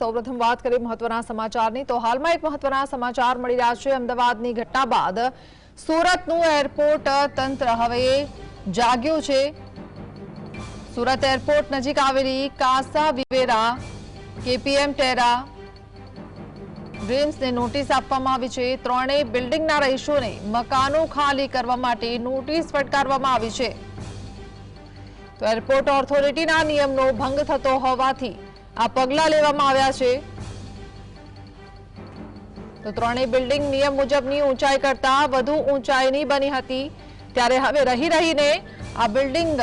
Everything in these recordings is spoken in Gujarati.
સૌપ્રથમ વાત કરીએ મહત્વના સમાચારની. તો હાલમાં એક મહત્વના સમાચાર મળી રહ્યા છે. અમદાવાદની ઘટના બાદ સુરતનું એરપોર્ટ તંત્ર હવે જાગ્યું છે. સુરત એરપોર્ટ નજીક આવેલી કાસા, વિવેરા, કેપીએમ, ટેરા ડ્રીમ્સને નોટિસ આપવામાં આવી છે. ત્રણેય બિલ્ડિંગના રહીશોને મકાનો ખાલી કરવા માટે નોટિસ ફટકારવામાં આવી છે. તો એરપોર્ટ ઓથોરિટીના નિયમનો ભંગ થતો હોવાથી આ પગલાં લેવામાં આવ્યા છે. તો ત્રણેય બિલ્ડિંગ નિયમ મુજબની ઊંચાઈ કરતા વધુ ઊંચાઈની બની હતી. ત્યારે હવે રહી રહીને આ બિલ્ડિંગ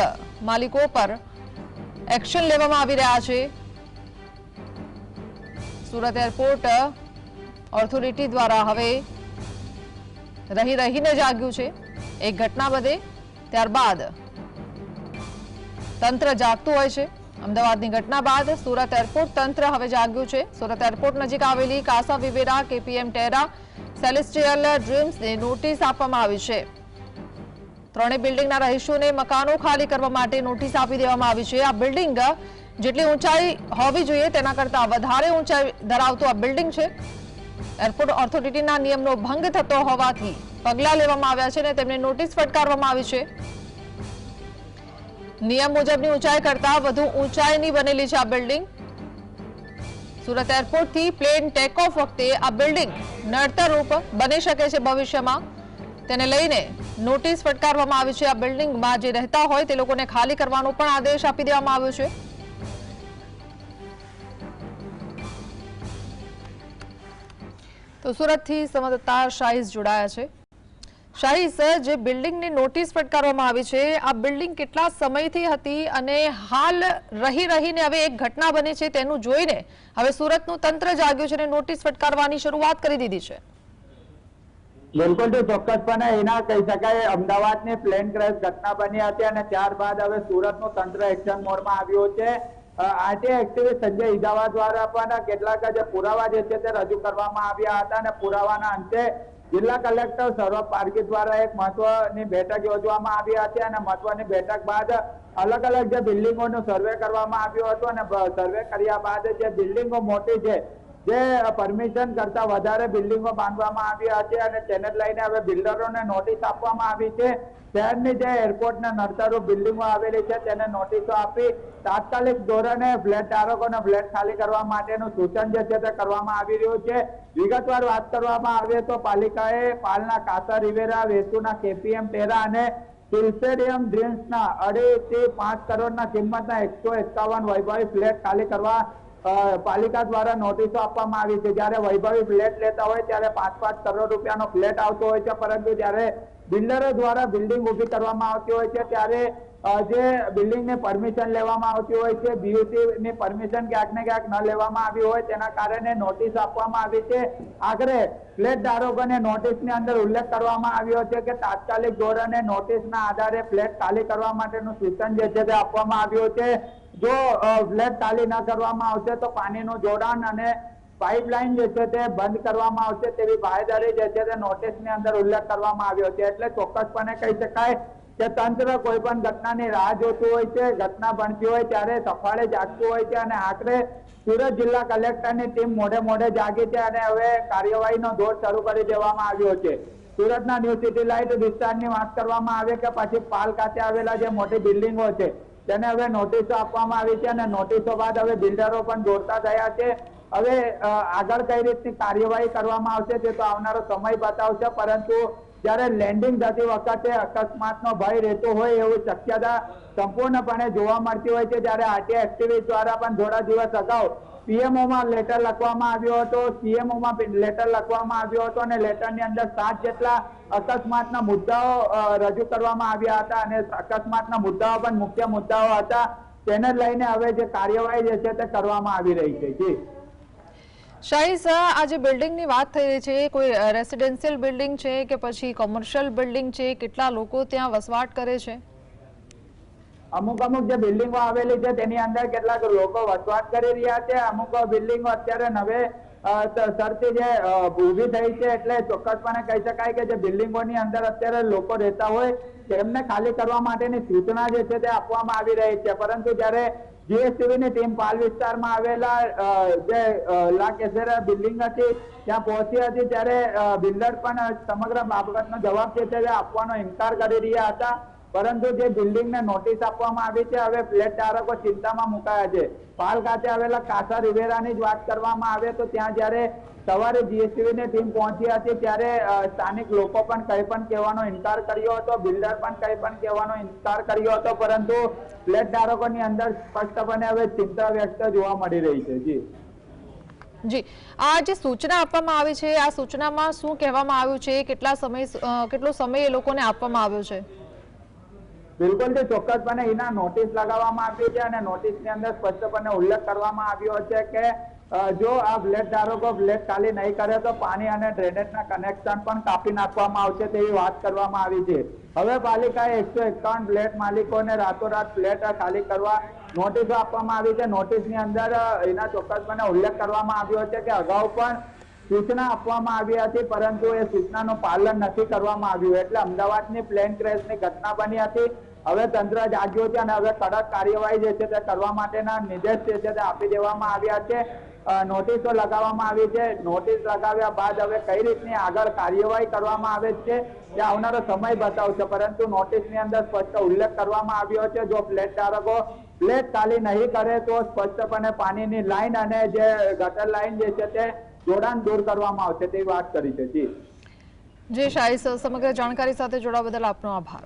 માલિકો પર એક્શન લેવામાં આવી રહ્યા છે. સુરત એરપોર્ટ ઓથોરિટી દ્વારા હવે રહી રહીને જાગ્યું છે. એક ઘટના બધે ત્યારબાદ તંત્ર જાગતું હોય છે. અમદાવાદની ઘટના બાદ સુરત એરપોર્ટ તંત્ર હવે જાગ્યું છે. સુરત એરપોર્ટ નજીક આવેલી કાસા વિવેરા કેપીએમ ટેરા સેલેસ્ટ્રીયલ ડ્રીમ્સને નોટિસ આપવામાં આવી છે. ત્રણેય બિલ્ડિંગના રહીશોને મકાનો ખાલી કરવા માટે નોટિસ આપી દેવામાં આવી છે. આ બિલ્ડિંગ જેટલી ઊંચાઈ હોવી જોઈએ તેના કરતા વધારે ઊંચાઈ ધરાવતું આ બિલ્ડિંગ છે. એરપોર્ટ ઓથોરિટીના નિયમનો ભંગ થતો હોવાથી પગલાં લેવામાં આવ્યા છે અને તેમને નોટિસ ફટકારવામાં આવી છે. નિયમ મુજબની ઊંચાઈ કરતા વધુ ઊંચાઈની બનેલી છે આ બિલ્ડિંગ. સુરત એરપોર્ટથી પ્લેન ટેક ઓફ વખતે આ બિલ્ડિંગ નડતરરૂપ બની શકે છે ભવિષ્યમાં. તેને લઈને નોટિસ ફટકારવામાં આવી છે આ બિલ્ડિંગમાં જે રહેતા હોય તે લોકોને ખાલી કરવાનો પણ આદેશ આપી દેવામાં આવ્યો છે. તો સુરતથી સંવાદદાતા શાહીઝ જોડાયા છે. શાહીસ જે બિલ્ડિંગની નોટિસ ફટકારવામાં આવી છે, આ બિલ્ડિંગ કેટલા સમયથી હતી અને હાલ રહી રહીને હવે એક ઘટના બની છે તેનું જોઈને હવે સુરતનું તંત્ર જાગ્યું છે અને નોટિસ ફટકારવાની શરૂઆત કરી દીધી છે. બિલકુલ તો ચોક્કસપણે એના કહી શકાય. અમદાવાદની પ્લેન ક્રેશ ઘટના બની હતી અને ત્યારબાદ હવે સુરતનું તંત્ર એક્શન મોડમાં આવ્યું છે. આજે એક્ટિવિસ્ટ સંજય ઇદાવા દ્વારા પણ કેટલાક જે પુરાવા જે છે તે રજૂ કરવામાં આવ્યા હતા અને પુરાવાના અંતે જિલ્લા કલેક્ટર સૌરભ પારકી દ્વારા એક મહત્વની બેઠક યોજવામાં આવી હતી અને મહત્વની બેઠક બાદ અલગ અલગ જે બિલ્ડિંગોનો સર્વે કરવામાં આવ્યું હતું અને સર્વે કર્યા બાદ જે બિલ્ડિંગો મોટી છે જે પરમિશન કરતા વધારે બિલ્ડિંગો બાંધવામાં આવ્યા છે અને તેને લઈને હવે બિલ્ડરોને નોટિસ આપવામાં આવી છે. શહેરની જે એરપોર્ટના નડતરૂપ બિલ્ડિંગો આવેલી છે, તેને નોટિસો આપી તાત્કાલિક ધોરણે ફ્લેટ ધારકોને ફ્લેટ ખાલી કરવા માટેનું સૂચન જે છે તે કરવામાં આવી રહ્યું છે. વિગતવાર વાત કરવામાં આવે તો પાલિકાએ પાલના કાસર રિવેરા, વેસુના, કેપીએમ ટેરા અને સિલ્સેડિયમ ડ્રીમ્સના અઢી થી પાંચ કરોડના કિંમતના એકસો એકાવન વૈભવી ફ્લેટ ખાલી કરવા પાલિકા દ્વારા નોટિસો આપવામાં આવી છે. જ્યારે વૈભવી ફ્લેટ લેતા હોય, ત્યારે પાંચ પાંચ કરોડ રૂપિયાનો ફ્લેટ આવતો હોય છે. પરંતુ જ્યારે બિલ્ડરો દ્વારા બિલ્ડિંગ ઊભી કરવામાં આવતી હોય છે, ત્યારે જે બિલ્ડિંગની પરમિશન લેવામાં આવતી હોય છે બીયુસી ની પરમિશન ક્યાંક ને ક્યાંક ન લેવામાં આવી હોય, તેના કારણે નોટિસ આપવામાં આવી છે. આખરે ફ્લેટ ધારકોને નોટિસની અંદર ઉલ્લેખ કરવામાં આવ્યો છે કે તાત્કાલિક ધોરણે નોટિસના આધારે ફ્લેટ ખાલી કરવા માટેનું સૂચન જે છે તે આપવામાં આવ્યું છે. જો ફ્લેટ ખાલી ન કરવામાં આવશે તો પાણીનું જોડાણ અને પાઇપલાઇન જે છે તે બંધ કરવામાં આવશે તેવી ભાઈદારી જે છે તે નોટિસની અંદર ઉલ્લેખ કરવામાં આવ્યો છે. એટલે ચોક્કસપણે કહી શકાય કે તંત્ર કોઈ પણ ઘટનાની રાહ જોતું હોય છે, ઘટના બનતી હોય ત્યારે સફાળે જાગતું હોય છે અને આખરે સુરત જિલ્લા કલેક્ટરની ટીમ મોઢે મોઢે જાગી છે અને હવે કાર્યવાહીનો દોર શરૂ કરી દેવામાં આવ્યો છે. સુરતના ન્યૂ સિટી લાઇટ વિસ્તારની વાત કરવામાં આવે કે પછી પાલ ખાતે આવેલા જે મોટી બિલ્ડિંગો છે, તેને હવે નોટિસો આપવામાં આવી છે અને નોટિસો બાદ હવે બિલ્ડરો પણ દોડતા થયા છે. હવે આગળ કઈ રીતની કાર્યવાહી કરવામાં આવશે તે તો આવનારો સમય બતાવશે, પરંતુ જ્યારે લેન્ડિંગ થતી વખતે અકસ્માતનો ભય રહેતો હોય એવું શક્યતા સંપૂર્ણપણે જોવા મળતી હોય છે. જ્યારે આરટીઆઈ એક્ટિવિસ્ટ દ્વારા પણ થોડા દિવસ અગાઉ પીએમઓ માં લેટર લખવામાં આવ્યો હતો. સીએમઓ માં લેટર લખવામાં આવ્યો હતો અને લેટરની અંદર સાત જેટલા અકસ્માતના મુદ્દાઓ રજૂ કરવામાં આવ્યા હતા અને અકસ્માતના મુદ્દાઓ પણ મુખ્ય મુદ્દાઓ હતા. તેને લઈને હવે જે કાર્યવાહી જે છે તે કરવામાં આવી રહી છે. જી. શાહીસ આજે જે બિલ્ડિંગની વાત થઈ રહી છે, કોઈ રેસિડેન્શિયલ બિલ્ડિંગ છે કે પછી કોમર્શિયલ બિલ્ડિંગ છે, કેટલા લોકો ત્યાં વસવાટ કરે છે? અમુક અમુક જે બિલ્ડિંગો આવેલી છે, તેની અંદર કેટલાક લોકો વસવાટ કરી રહ્યા છે. અમુક બિલ્ડિંગો અત્યારે નવે શરતી જે ઊભી થઈ છે એટલે ચોક્કસપણે કહી શકાય કે જે બિલ્ડિંગોની અંદર અત્યારે લોકો રહેતા હોય, તેમને ખાલી કરવા માટેની સૂચના જે છે તે આપવામાં આવી રહી છે. પરંતુ જ્યારે જીએસટીવી ની ટીમ પાલ વિસ્તારમાં આવેલા જે લા કેસેરા બિલ્ડિંગ હતી, ત્યાં પહોંચી હતી ત્યારે બિલ્ડર પણ સમગ્ર બાબતનો જવાબ છે તે આપવાનો ઇનકાર કરી રહ્યા હતા. પરંતુ જે બિલ્ડિંગને નોટિસ આપવામાં આવી છે, હવે ફ્લેટ ધારકો ચિંતામાં મુકાયા છે. પાલ ખાતે આવેલા કાસા રિવેરાની જ વાત કરવામાં આવે તો ત્યાં જ્યારે સવારે જીએસટીવી ની ટીમ પહોંચી હતી, ત્યારે સ્થાનિક લોકો પણ કંઈ પણ કહેવાનો ઇનકાર કર્યો હતો, બિલ્ડર પણ કંઈ પણ કહેવાનો ઇનકાર કર્યો હતો, પરંતુ ફ્લેટ ધારકોની અંદર સ્પષ્ટપણે હવે ચિંતા વ્યક્ત જોવા મળી રહી છે. જી. જી. આ જે સૂચના આપવામાં આવી છે, આ સૂચનામાં શું કહેવામાં આવ્યું છે, કેટલા સમય કેટલો સમય એ લોકોને આપવામાં આવ્યો છે? બિલકુલ જે ચોક્કસપણે એના નોટિસ લગાવવામાં આવી છે અને નોટિસની અંદર સ્પષ્ટપણે ઉલ્લેખ કરવામાં આવ્યો છે કે જો આ ફ્લેટ ધારકો ફ્લેટ ખાલી નહીં કરે તો પાણી અને ડ્રેનેજના કનેક્શન પણ કાપી નાખવામાં આવશે તેવી વાત કરવામાં આવી છે. હવે પાલિકાએ એકસો એકાવન ફ્લેટ માલિકોને રાતોરાત ફ્લેટ ખાલી કરવા નોટિસો આપવામાં આવી છે. નોટિસની અંદર એના ચોક્કસપણે ઉલ્લેખ કરવામાં આવ્યો છે કે અગાઉ પણ સૂચના આપવામાં આવી હતી, પરંતુ એ સૂચનાનું પાલન નથી કરવામાં આવ્યું. એટલે અમદાવાદની પ્લેન ક્રેશની ઘટના બની હતી. હવે તંત્ર જાગ્યો છે અને હવે કડક કાર્યવાહી જે છે તે કરવા માટેના નિર્દેશ જે છે તે આપી દેવામાં આવ્યા છે. નોટિસો લગાવવામાં આવી છે. નોટિસ લગાવ્યા બાદ હવે કઈ રીતની આગળ કાર્યવાહી કરવામાં આવે છે તે આવનારો સમય બતાવશે. પરંતુ નોટિસની અંદર સ્પષ્ટ ઉલ્લેખ કરવામાં આવ્યો છે, જો ફ્લેટ ધારકો ફ્લેટ ખાલી નહીં કરે તો સ્પષ્ટપણે પાણીની લાઈન અને જે ગટર લાઈન જે છે તે જોડાણ દૂર કરવામાં આવશે તેવી વાત કરી છે. જી. જે શાહીસ સમગ્ર જાણકારી સાથે જોડાવા બદલ આપનો આભાર.